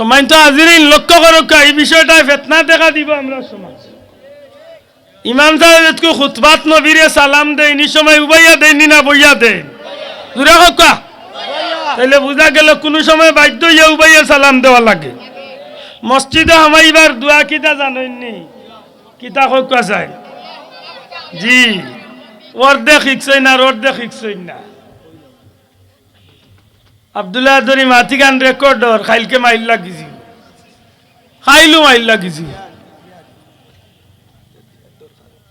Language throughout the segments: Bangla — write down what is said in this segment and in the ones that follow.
সময় তো হাজিরিন লক্ষ্য করো এই বিষয়টা ফেতনা দেখা দিব আমরা সমাজ। ইমাম সাহেব খুতবাত নবীরে সালাম দেয় নি সময় উবাইয়া দেয় নি না বইয়া দেয় দূরে হকা তাইলে বোঝা গেল, কোন সময় বাধ্য হইয়া উবাইয়া সালাম দেওয়া লাগে। মসজিদে হামাইবার দোয়া কিতা জানেননি কিতা হকা চাই জি। অর্ধেক শিখছই না অর্ধেক শিখছই না। আবদুল্লাহ দরি মাথি গান রেকর্ডর খাইলকে মাইল লাগিছি। খাইলু মাইল লাগিছি।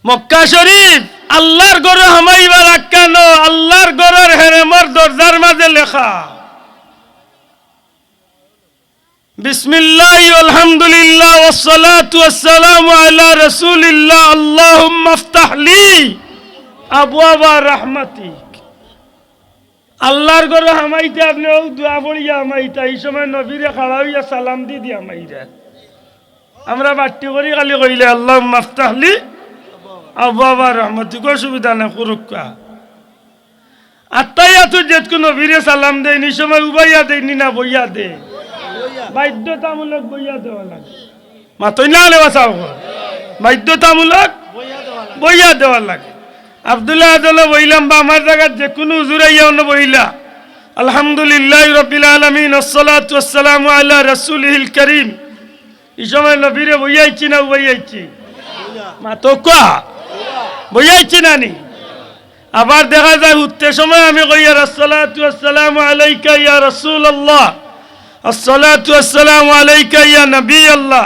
মক্কা শরীফ, আল্লাহর গরু হামাইবার আক্কানো আল্লাহর গরের হেরেমর দরজার মাঝে লেখা। বিসমিল্লাহ আলহামদুলিল্লাহ ওয়াসসালাতু ওয়াসসালামু আলা রাসূলিল্লাহ। আল্লাহুম্মা আফতাহ লি আবওয়াবা রাহমাতিক আল্লাহর গরু হামাইতে আপনি ও দোয়া পড়িয়া হামাইতা। এই সময় নবীরে খাড়া হইয়া সালাম দি দিয়া হামাইরা। আমরা বাট্টি করি খালি কইলে আল্লাহ মাফতাহলি আবাবা রহমতিক, অসুবিধা না কুরুক্কা আত্মাই আতো যেতকু নবীরে সালাম দেয় নি সময় উবাইয়া দেয়নি না, বইয়া দে। বাধ্যতামূলক বইয়া দেওয়া লাগে। মাতই না হলে বাঁচাও বাধ্যতামূলক বইয়া দেওয়া লাগে। আবদুল্লাহ আদলে বইলাম, বা আমার জায়গায় যে কোনো উজুরাইয়া অন্য বইলা। আলহামদুলিল্লাহ রবিল আলমিন, আসসালাতু আল্লাহ আলা রাসূলিল করিম। এই সময় নবীরে বইয়াইছি না বইয়াইছি? মা তো কোয়া বইয়াইছি না নি? আবার দেখা যায়, উঠতে সময় আমি আসসালাতু আসসালামু আলাইকা ইয়া রাসূলুল্লাহ। আসসালাতু আসসালামু আলাইকা ইয়া নবী আল্লাহ।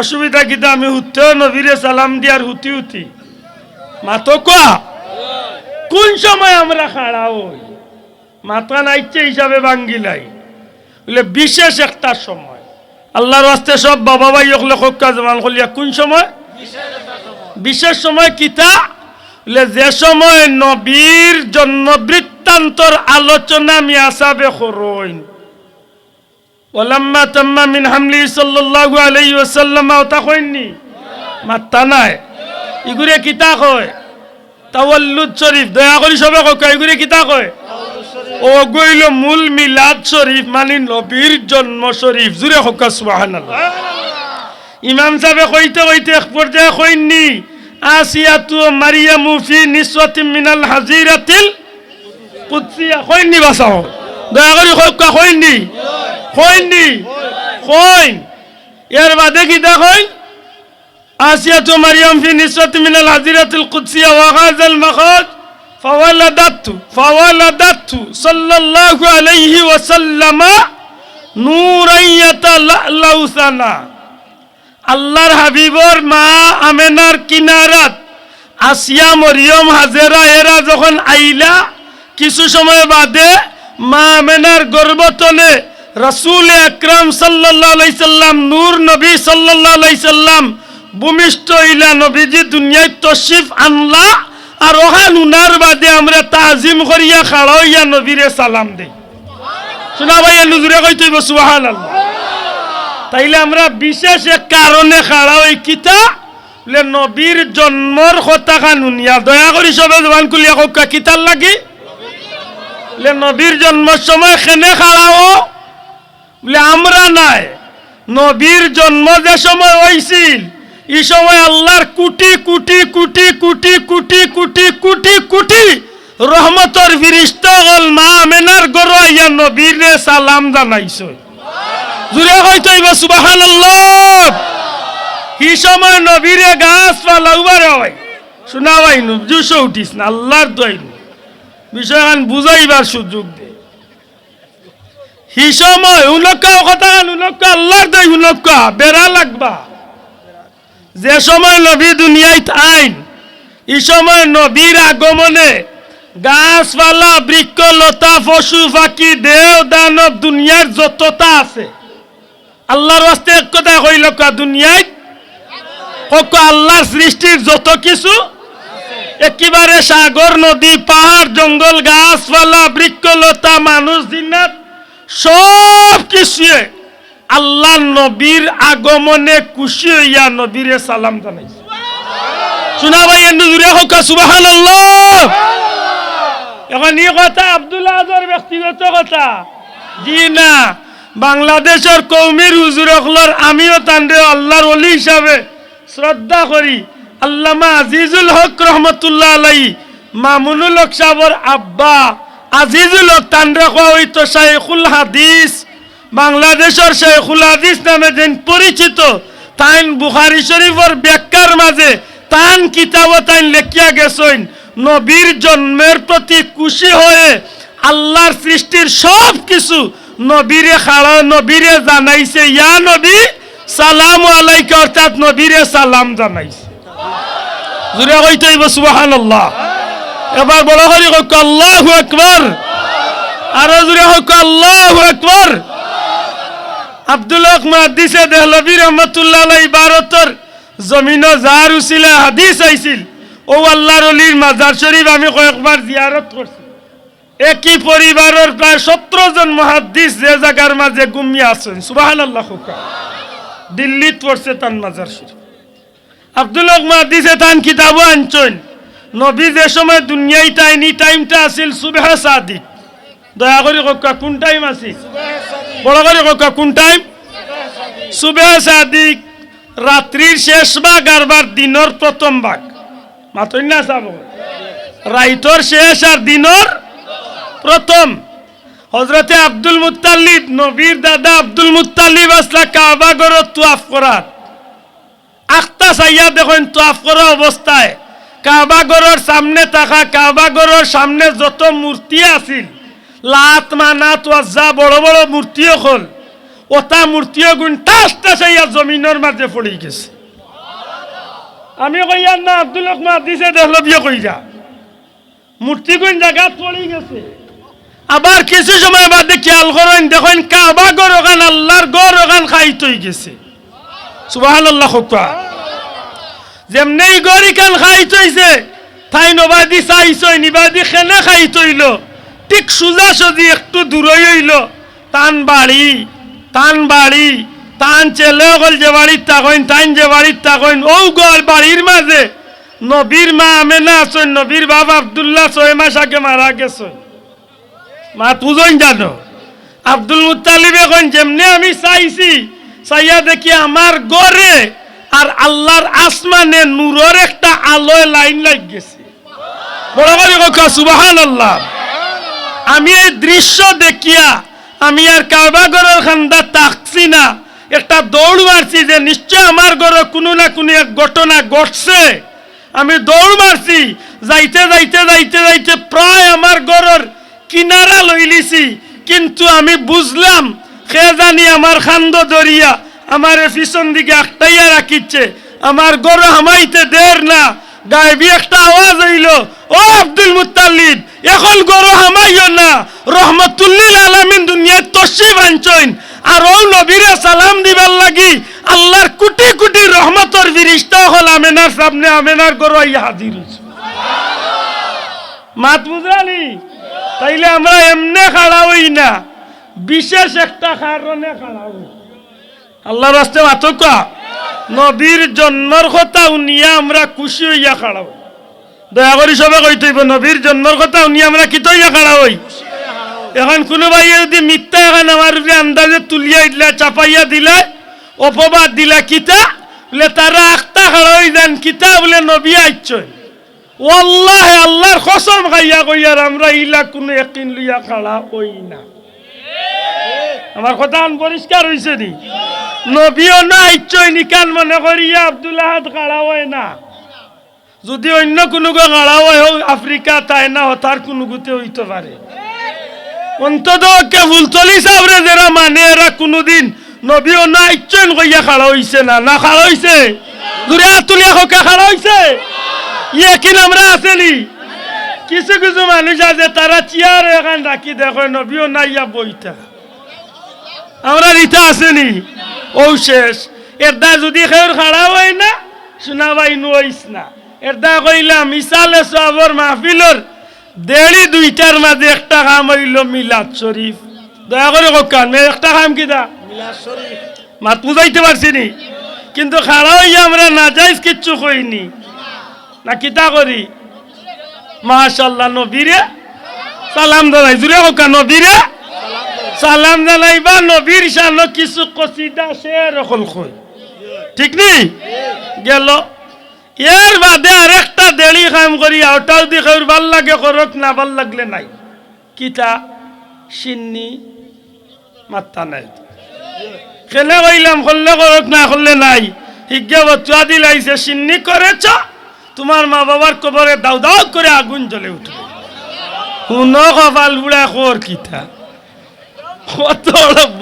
অসুবিধা কিতা আমি উঠতেও নবীরে সালাম দিয়ার হুতি হুতি মাতো কোয়া কোন সময় আমরা খাড়া হই? মাথা নাইচ্ছে হিসাবে বাঙ্গিলাই বলে বিশেষ একটা সময়। আল্লাহর রাস্তে সব বাবা ভাই ওগুলো হক্কা জমান কলিয়া কোন সময়? বিশেষ সময় কিতা? বলে যে সময় নবীর জন্ম বৃত্তান্তর আলোচনা আমি আসাবে করইন ওলাম্মা তাম্মা মিন হামলি সাল্লাল্লাহু আলাইহি ওয়াসাল্লাম ওটা কইনি মাত্তা নাই। ইগুরে কিতা কয়? তাওয়াল্লুদ শরীফ, দয়া করি সবে কয়, ইগুরে কিতা কয়? ও গইল মূল মিলাদ শরীফ মানে নবীর জন্ম শরীফ। জুরে হকা সুবহানাল্লাহ। ইমাম সাহেব কইতে কইতে এক পর্যায়ে কইনি আসিয়াতু মারিয়ামু ফি নিসওয়াতিন মিনাল হাজিরাতিল কুদসিয়া। কইনি বাসাও দয়া করি হকা কইনি কইনি কইন। এর বাদে কিতা কইন? আসিয়াতু মারিয়াম ফি নিসরাতি মিনাল হাজিরাতিল কুদসিয়া ওয়া হাযাল মাখাজ ফাওয়ালাদাতু ফাওয়ালাদাতু সাল্লাল্লাহু আলাইহি ওয়াসাল্লাম নূরাইয়াতা লাউসানা আল্লাহর হাবিবর মা আমেনার কিনারাত আসিয়া মরিয়ম হাজেরা এরা যখন আইলা কিছু সময় বাদে মা আমেনার গর্বতলে রসুল আকরাম সাল্লাহ সাল্লাম নূর নবী সাল্লাহ সাল্লাম ভূমিষ্ঠ ইলা নবীজি দুনিয়ায় তশরিফ আনলা আর ওখান উনার বাদে আমরা তাজিম করিয়া খাড়া হইয়া নবীরে সালাম দেই। শোনা ভাই নুজুরে কই তুই সুবহান আল্লাহ তাইলে আমরা বিশেষ এক কারণে খাড়া হই কিতা নবীর জন্মর কথা খানুনিয়া দয়া করি সবে জবান কুলিয়া কা কিতার লাগি? লে নবীর জন্মের সময় খেনে খাড়াও বলে আমরা নাই। নবীর জন্ম যে সময় হয়েছিল এই সময় আল্লাহর কুটি কুটি কুটি কুটি কুটি কুটি কুটি কুটি রহমতর ফিরিস্তা হল মা আমেনার গর ইয়া নবীরে সালাম জানাইছ। জুড়ে হয়তো এবার সুবাহান এই সময় নবীরে গাছ পালাউবার হয়। শোনা ভাই নু, জুস উঠিস না, আল্লাহর দোয়াই বুঝাইবার সুযোগ দে। হি সময় উনক্কা কথা উনক্কা আল্লাহর উনক্কা বেড়া লাগবা। যে সময় নবী দুনিয়ায় আইন, এই সময় নবীর আগমনে গাছপালা, বৃক্ষ, লতা, পশু, পাখি, দেও, দানব দুনিয়ার যতটা আছে, আল্লাহর রাস্তে এক কথা কইল দুনিয়ায় কক আল্লাহর সৃষ্টির যত কিছু একেবারে সাগর, নদী, পাহাড়, জঙ্গল, গাছপালা, বৃক্ষ, লতা, মানুষ জিনাত সব কিছুয়ে আল্লাহ নবীর আগমনে খুশি হইয়া নবীরে সালাম জানাইছে। শোনা ভাই নুজুরে হোক সুবাহান এখন এই কথা আব্দুল্লাহ আজর ব্যক্তিগত কথা। জি না, বাংলাদেশের কৌমির হুজুর আমিও তান্ডে আল্লাহর অলি হিসাবে শ্রদ্ধা করি। আল্লামা আজিজুল হক রহমতুল্লাহ আলাই মামুনুল হক সাহর আব্বা আজিজুল হক তান্ডে কোয়া হইতো, শাইখুল হাদিস বাংলাদেশের শেখুল হাদিস নামে যেন পরিচিত, তাইন বুখারি শরীফর ব্যাখ্যার মাঝে তান কিতাব তাইন লেখিয়া গেছেন, নবীর জন্মের প্রতি খুশি হয়ে আল্লাহর সৃষ্টির সব কিছু নবীরে খাড়া নবীরে জানাইছে, ইয়া নবী, সালাম আলাইকে, অর্থাৎ নবীরে সালাম জানাইছে। জুড়ে কইতে হইব, সুবহানাল্লাহ। এবার বড় করে হোক আল্লাহু আকবার। আরও জুড়ে হোক আল্লাহু আকবার। আব্দুল হক মুহাদ্দিসে দেহলভী রহমতুল্লাহ ভারতর জমিন যার উচিলে হাদিস আইছিল, ও আল্লাহর অলির মাজার শরীফ আমি কয়েকবার জিয়ারত করছি। একই পরিবারের প্রায় সতেরো জন মহাদ্দিস যে জায়গার মাঝে গুমিয়ে আছেন। সুবাহান আল্লাহ দিল্লিত পড়ছে তান মাজার শরীফ। আব্দুল হক তান কিতাবও আনছেন। নবী যে সময় দুনিয়ায় টাইনি টাইমটা আছিল সুবেহ সাদিক। দয়া করে কোন টাইম আছিল? বড় করে কোন টাইম সুবেহ সাদিক, রাত্রির শেষ ভাগ আরবার দিনর প্রথম ভাগ মাতই না চাব রাইতর শেষ আর দিনর প্রথম। হজরতে আব্দুল মুতাল্লিব নবীর দাদা আব্দুল মুতাল্লিব আসলা কাবা গড় তুয়াফ করার আখতা সাইয়া দেখেন, তুয়াফ করা অবস্থায়। কাবা গড়ের সামনে থাকা, কাবা গড়ের সামনে যত মূর্তি আছিল লাত মানাত ওয়াজ্জা বড় বড় মূর্তিও হল। ওটা মূর্তিও গুণ টাস টাস হইয়া জমিনের মাঝে পড়ে গেছে। আমি কইয়ার না আব্দুল হক দিছে দেখল বিয়ে কইরা। মূর্তি গুণ জায়গা পড়ে গেছে। আবার কিছু সময় বাদে খেয়াল করেন, দেখেন কাবা গর ওখান আল্লাহর গর ওখান হয়ে গেছে। সুবাহান আল্লাহ হকা যেমনি গরি কান খাইত হইছে, তাই নবাদি চাইছই নিবাদি খেনে খাইত হইল। ঠিক সোজা সজি একটু দূরই হইল। টান বাড়ি টান বাড়ি টান ছেলে গল যে বাড়ির থাকেন টাইন যে বাড়ির থাকেন ও গল বাড়ির মাঝে। নবীর মা আমেনা আছেন, নবীর বাবা আবদুল্লাহ ছয় মাস আগে মারা গেছেন। মা তুজন জানো? আব্দুল মুতালিব এখন যেমনি আমি চাইছি, চাইয়া দেখি আমার গড়ে আর আল্লাহর আসমানে নূরের একটা আলোয় লাইন লাগ গেছে। বড় কথা সুবাহান আল্লাহ আমি এই দৃশ্য দেখিয়া আমি আর কাবা গড়ের খান্দা তাকছি না। একটা দৌড় মারছি যে নিশ্চয় আমার ঘরে কোনো না কোনো এক ঘটনা ঘটছে। আমি দৌড় মারছি, যাইতে যাইতে যাইতে যাইতে প্রায় আমার ঘরের কিনারা লইলিছি। কিন্তু আমি বুঝলাম সে জানি আমার খান্দ দরিয়া আমার পিছন দিকে একটাইয়া রাখিচ্ছে। আমার গরু হামাইতে দের না। গায়েবি একটা আওয়াজ হইল, ও আব্দুল মুতাল্লিব এখন গরু হামাইও না রহমতুল্লিল আলামিন দুনিয়ার তসি বাঞ্চইন আর ও নবীরে সালাম দিবার লাগি আল্লাহর কোটি কোটি রহমতর হল আমেনার সামনে আমেনার হাজির মাত বুঝালি? তাইলে আমরা এমনে না। বিশেষ একটা কারণে আল্লাহ রাস্তে নবীর জন্মর কথা উনিয়া আমরা খুশি হইয়া খাড়া হই। দয়া করি সবে কই তৈব নবীর জন্মর কথা উনি আমরা কি তৈয়া খাড়া হই? এখন কোনো যদি মিথ্যা এখন আমার আন্দাজে তুলিয়া দিলা, চাপাইয়া দিলা, অপবাদ দিলা কিতা? বলে তারা আখতা খাড়া হই যান কিতা? বলে নবী আইচয় ওয়াল্লাহ আল্লাহর কসম খাইয়া কইয়ার আমরা ইলা কোনো একদিন লইয়া খাড়া হই না। আমার কথা পরিষ্কার হইছে নি নবীও না ইচ্ছই নিকান মনে করিয়া আব্দুল্লাহ খাড়া হয় না। যদি অন্য কোনো গো খাড়া হয় আফ্রিকা তাই না হতার কোনো গুতে হইতে পারে। অন্তত ফুলতলি সাবরে যারা মানে এরা কোনোদিন নবীও না ইচ্ছন কইয়া খাড়া হইছে না না খাড়া হইছে? দূরে তুলিয়া হকা খাড়া হইছে? ইয়ে কি আমরা আসেনি? কিছু কিছু মানুষ আছে, তারা চেয়ার এখান রাখি দেখো নবীও না ইয়া বইটা। আমরা রিতা আসেনি। ও শেষ। এর দা যদি খের খাড়া হয় না শোনা ভাই নইস না। এর দা কইলাম, ইসালে সবর মাহফিলর দেড়ি দুইটার মাঝে একটা কাম হইল মিলাদ শরীফ। দয়া করে কান একটা কাম কি দা? মাত বুঝাইতে পারছি নি? কিন্তু খাড়া হইয়া আমরা না যাইস কিচ্ছু কইনি। না কিতা করি? মাশাল্লাহ নবীরে সালাম দাদাই জুড়ে হোক নবীরে সালাম জানাইবা নবীর শানো কিছু কসিদা সে রকল কই। ঠিক নেই গেল। এর বাদে আরেকটা দেড়ি কাম করি ওটাও দিকে ওর ভালো লাগে করক, না ভালো লাগলে নাই। কিতা? সিন্নি মাত্তা নাই। খেলে কইলাম, করলে করক, না করলে নাই। হিজ্ঞা বচুয়া দিলাইছে সিন্নি করেছ? তোমার মা বাবার কবরে দাও দাও করে আগুন জ্বলে উঠবে। শুন কপাল বুড়া কর কিতা? কত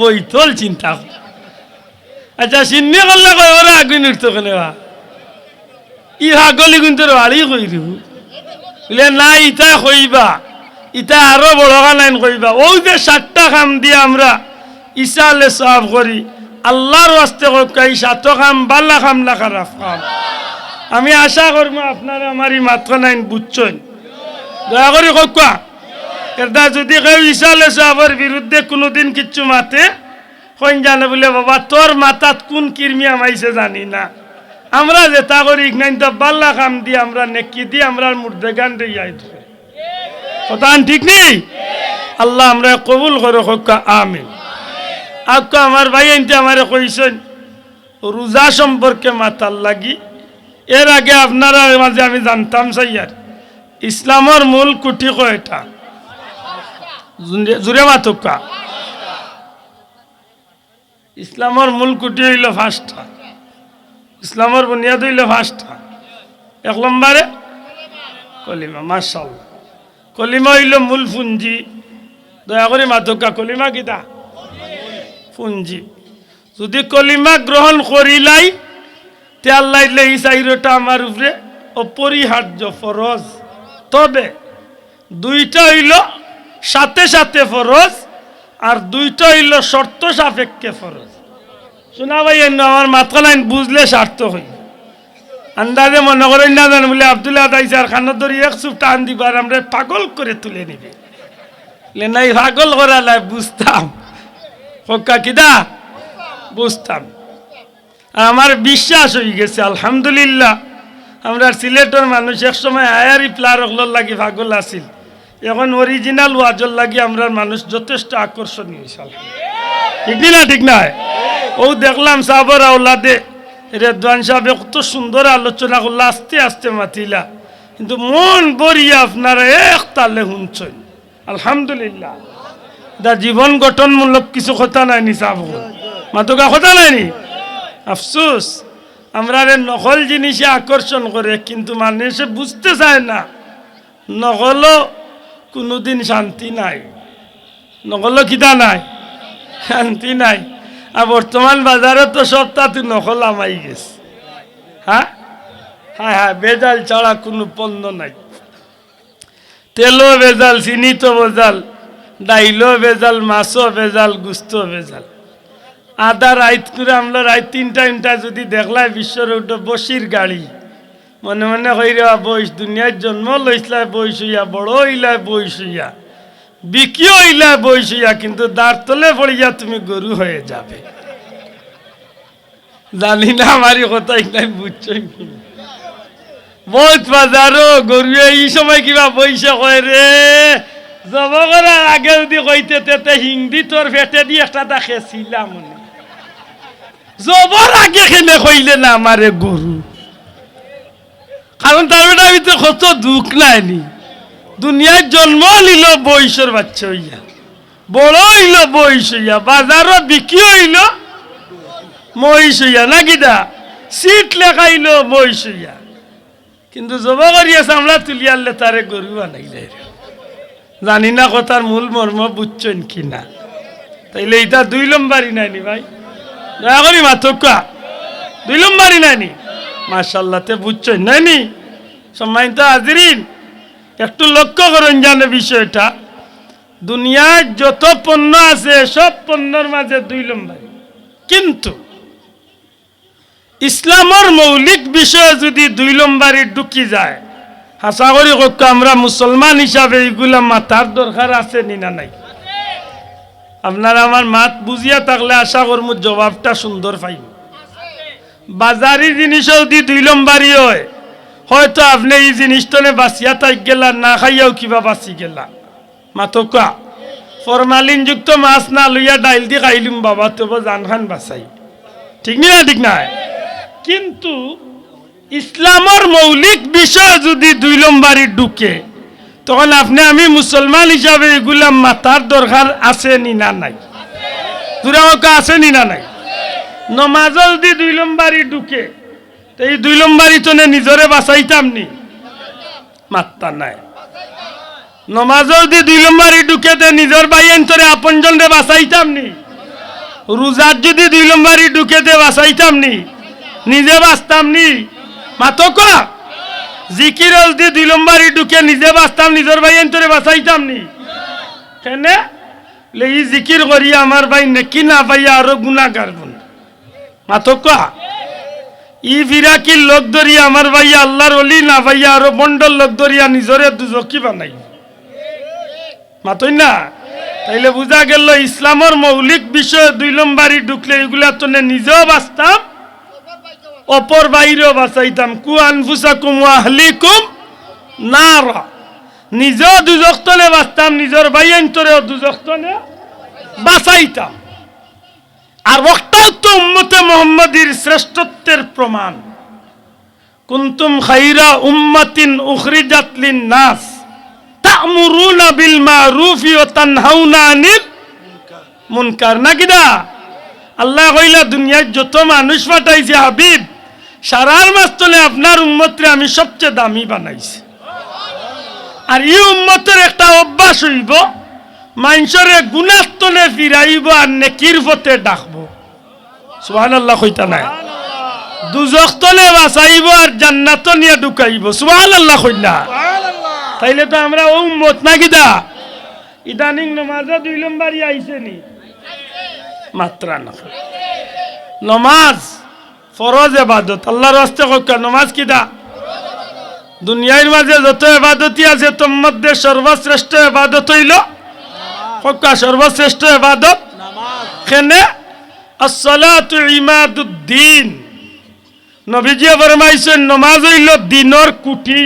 বৈতল চিন্তা। আচ্ছা সিন্নি করলে কয়, ওরা আগুন উঠতো কেন ই হাগলি কিন্তু বাড়ি কই দিব। বলে না ইটা কইবা ইটা আরও বড় গানাইন কইবা ও যে সাতটা কাম দিয়ে আমরা ইসালে সাফ করি আল্লাহর কইকা এই সাত কাম বাল্লা কাম না খারাপ কাম। আমি আশা করব আপনারা আমার এই মাত্র নাইন বুঝছেন দয়া করে কইকা এটা যদি কেউ ইসালে সাহেবের বিরুদ্ধে কোনোদিন কিচ্ছু মাতে, কইন জানে বলে, বাবা তোর মাথাত কোন কিরমিয়া মাইছে জানি না। আমরা যে তা করি নাইন তো বাল্লা কাম দিয়ে আমরা নেকি দিয়ে আমরা মুর্দে গান দিয়ে কথা ঠিক নেই? আল্লাহ আমরা কবুল করো হক্কা আমিন। আক্কা আমার ভাই আনতে আমারে কইছেন, রোজা সম্পর্কে মাতাল লাগি। এর আগে আপনারা মাঝে আমি জানতাম সাইয়ার, ইসলামের মূল কুটি কয়টা? জুরে মাতকা ইসলামের মূল কুটি হইল ফার্স্টটা ইসলামের বুনিয়াদ হইল ফার্স্টটা এক নম্বরে কলিমা মার্শাল কলিমা হইল মূল পুঞ্জি। দয়া করে মাতকা কলিমা কিতা পুঞ্জি। যদি কলিমা গ্রহণ করিলাই, তে আল্লাহ এই চাইরটা আমার উপরে অপরিহার্য ফরজ। তবে দুইটা হইল সাথে সাথে ফরজ, আর দুইটা হইল শর্ত সাপেক্ষে ফরজ। শোনা ভাই এন্ন আমার মাথা লাইন বুঝলে স্বার্থ হই আন্দাজে মনে করেন না জান বলে আবদুল্লাহ দাইছে আর খানো ধরি এক চুপ টান দিবার আমরা পাগল করে তুলে নিবে। লে নাই পাগল করা লাই বুঝতাম হক্কা কিদা? বুঝতাম আমার বিশ্বাস হয়ে গেছে, আলহামদুলিল্লাহ। আমরা সিলেটের মানুষ এক সময় আয়ারি প্লার ওগুলোর লাগি পাগল আছিল। এখন অরিজিনাল ওয়াজর লাগি আমরা মানুষ যথেষ্ট আকর্ষণীয় ঠিক না ঠিক না ও দেখলাম সাবর আওলাদে। রেদওয়ান সাহেব কত সুন্দর আলোচনা করল, আস্তে আস্তে মাতিলা। কিন্তু মন বরিয়া আপনারা এক তালে শুনছেন আলহামদুলিল্লাহ। দা জীবন গঠনমূলক কিছু কথা নাই নি সাব। মাতুকা কথা নাই নি আফসোস। আমরা রে নকল জিনিসে আকর্ষণ করে, কিন্তু মানুষে বুঝতে চায় না। নকলও কোনোদিন শান্তি নাই। নকলও কিতা নাই? শান্তি নাই। আর বর্তমান বাজারে তো সব তাতে নকল আমাই গেছে। হ্যাঁ? হ্যাঁ হ্যাঁ বেজাল ছাড়া কোনো পণ্য নাই। তেলও বেজাল চিনি তো ভেজাল ডাইলও ভেজাল মাছও ভেজাল গুস্ত বেজাল। আদা রাইত করে আমরা রাইত তিনটা তিনটা যদি দেখলাই বিশ্বর উঠো বসির গাড়ি। মনে মনে হইরে বয়স দুনিয়ার জন্ম লইসলাই বয়স হইয়া, বড় হইলাই বয়স হইয়া। বিকিও হইলাই বয়স হইয়া কিন্তু দাঁড় তলে পড়িয়া তুমি গরু হয়ে যাবে। জানি না আমারই কথা এখানে বুঝছ বহুত বাজারও গরু এই সময় কিবা বইসে কয় রে? জব করার আগে যদি কইতে তেতে হিন্দি তোর ফেটে দিয়ে একটা দেখে ছিলাম জবর আগে কেনে কইলে না আমারে গরু কারণ তার ভিতরে কত দুঃখ নাইনি দুনিয়ার জন্ম নিল বয়সের বাচ্চা হইয়া। বড় হইল বয়স হইয়া, বাজারও বিক্রি হইল মহিষ হইয়া, নাকি দা? সিট লেখাইল বয়স হইয়া। কিন্তু জবা করিয়া তুলি আনলে তারে গরু বানাইলে জানি না কথার মূল মর্ম, বুঝছেন কি না? তাইলে এটা দুই লম্বারি নাইনি ভাই। দয়া করি মাথকা দুই লম্বারি নাইনি। মার্শাল্লাতে বুঝছেন, নাইনি? সম্মানিত হাজিরিন একটু লক্ষ্য করুন জানে বিষয়টা। দুনিয়ার যত পণ্য আছে, সব পণ্যর মাঝে দুই লম্বারি কিন্তু ইসলামর মৌলিক বিষয়ে যদি দুই লম্বারি ঢুকি যায়, আশা করি কক্ষ আমরা মুসলমান হিসাবে এইগুলা মাথার দরকার আছে নি না নাই? আপনারা আমার মাত বুঝিয়া থাকলে আশা করব জবাবটা সুন্দর পাইব। বাজারি জিনিসও যদি দুই লম্বারি হয় হয়তো আপনি এই জিনিসটা বাঁচিয়া তাই গেলা, না খাইয়াও কিবা বাঁচি গেলা। ফরমালিন যুক্ত মাছ না লইয়া ডাইল দিয়ে খাইলুম বাবা, তবু জান খান বাঁচাই। ঠিক না, ঠিক নাই? কিন্তু ইসলামর মৌলিক বিষয় যদি দুই লম্বারি ঢুকে, তখন আপনি আমি মুসলমান হিসাবে এগুলা মাতার দরকার আছে নি না নাই? দুরামকা আছে নি না নাই? নমাজ যদি দুই লম্বারি ঢুকে এই দুই লম্বারি তো নে নিজরে বাঁচাইতাম নি মাত্তা নাই। নমাজ যদি দুই লম্বারি ঢুকে তে নিজের ভাই অন্তরে আপনজন রে বাঁচাইতাম নি রোজার যদি দুই লম্বারি ঢুকে তে নি নিজে বাঁচতাম নি মাতক জিকির দি দুই লম্বারি ঢুকে নিজে বাঁচতাম, নিজের ভাই অন্তরে বাঁচাইতাম নি কেন? ই জিকির করি, আমার ভাই নেকি না পাইয়া আরও গুণাগার গুণ। মাতক ই ফিরাকির লোক ধরিয়া আমার ভাইয়া আল্লাহর অলি, না ভাইয়া আরও বন্ডল লোক ধরিয়া নিজরে দুজকি বানাই? মাতই না? তাইলে বুঝা গেল ইসলামর মৌলিক বিষয় দুই নম্বরই ঢুকলে এগুলা তো নিজেও বাঁচতাম, অপর বাইরেও বাঁচাইতাম। কু আনফুসাকুম আহলিকুম না নিজেও দুজক তলে বাঁচতাম, নিজের ভাই অন্তরেও দুজক তলে বাঁচাইতাম। আর ওটাও তো উম্মতে মোহাম্মদীর শ্রেষ্ঠত্বের প্রমাণ। কুন্তুম খাইরা উম্মাতিন উখরিজাত লিন নাস তা'মুরুনা বিল মারুফি ওয়া তানহাউনা আনিল মুনকার। না? কিদা আল্লাহ কইলা দুনিয়ার যত মানুষ পাঠাইছে হাবিব, সারার মাস্তলে আপনার উম্মতরে আমি সবচেয়ে দামি বানাইছি। আর এই উম্মতের একটা অভ্যাস হইব মানুষরে গুণাস্তলে ফিরাইব আর নেকির পথে ডাকবো। সুবহানাল্লাহ কইতা নাই? দুজক তলে বাঁচাইব আর জান্নাত নিয়ে ঢুকাইব। সুবহানাল্লাহ আল্লাহ না তাইলে তো আমরা ও মত না কিদা ইদানিং নমাজে দুই লম্বারি আইছে নি? মাত্রা না। নমাজ ফরজ এবাদত। আল্লাহর রাস্তে কক্কা নমাজ কিদা? দুনিয়ার মাঝে যত এবাদতি আছে তোর মধ্যে সর্বশ্রেষ্ঠ এবাদত হইল কক্কা সর্বশ্রেষ্ঠ এবাদত? খেনে আসসালাতু ইমাদুদ্দিন। নবীজি ফরমাইছেন নমাজ হইল দিনর কুটি।